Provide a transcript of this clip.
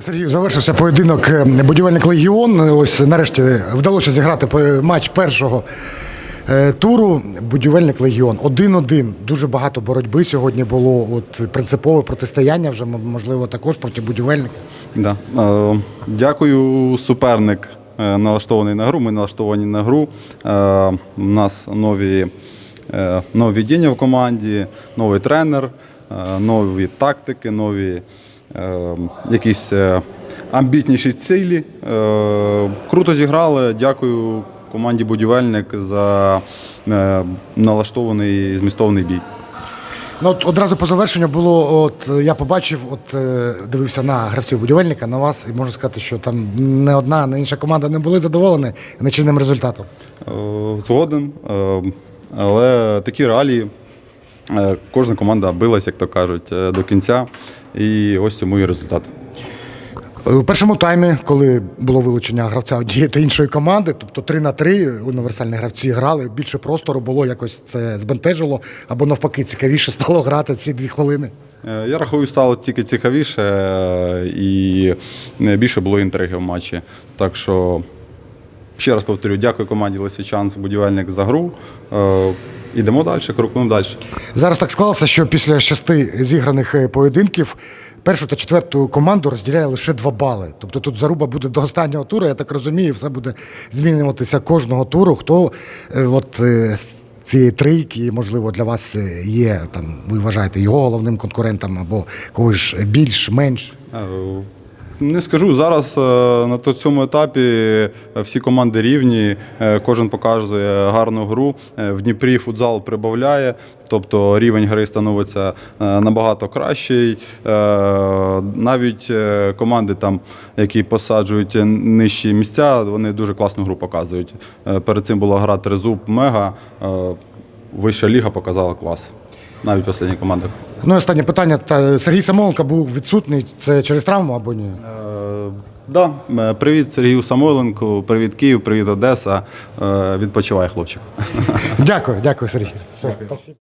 Сергій, завершився поєдинок е, будівельник Легіон. Ось нарешті вдалося зіграти матч першого е, туру. Будівельник Легіон. 1-1. Дуже багато боротьби сьогодні було. От принципове протистояння вже можливо також проти будівельника. Да. Е, Дякую, суперник налаштований на гру. Ми налаштовані на гру. У нас нові, нові відділення в команді, новий тренер, нові тактики, нові якісь е, амбітніші цілі. Е, Круто зіграли. Дякую команді Будівельник за е, налаштований змістовний бій. Ну, от одразу по завершенню було, от е, я побачив, от е, дивився на гравців будівельника, на вас, і можу сказати, що там не одна, не інша команда не були задоволені нечинним результатом. Е, Згоден. Е, Але такі реалії. Е, Кожна команда билась, як то кажуть, е, до кінця. І ось цьому і результат. Е, У першому таймі, коли було вилучення гравця однієї та іншої команди, тобто 3 на 3 універсальні гравці грали, більше простору було, якось це збентежило, або навпаки цікавіше стало грати ці дві хвилини. Я рахую, стало тільки цікавіше і більше було інтриги в матчі. Так що, ще раз повторю, дякую команді Лисичанськ, будівельник за гру. Ідемо далі, крокуємо далі. Зараз так склалося, що після шести зіграних е, поєдинків першу та четверту команду розділяє лише два бали. Тобто тут заруба буде до останнього туру, я так розумію, все буде змінюватися кожного туру. Хто е, от е, з цієї трійки, можливо, для вас є там, ви вважаєте його головним конкурентом або когось більш-менш. Не скажу зараз е, на цьому етапі е, всі команди рівні, е, кожен показує гарну гру. В Дніпрі футзал прибавляє, тобто рівень гри становиться набагато кращий. Навіть команди, там, які посаджують нижчі місця, вони дуже класну гру показують. Перед цим була гра Трезуб Мега. Вища ліга показала клас. Навіть в командах. Ну і останнє питання. Та Сергій Самоленко був відсутний. Це через травму або ні? Е, Да. Е, Привіт Сергію Самойленку, привіт Київ, привіт Одеса. Е, Відпочивай, хлопчик. Дякую, дякую, Сергій. Все, спасибо.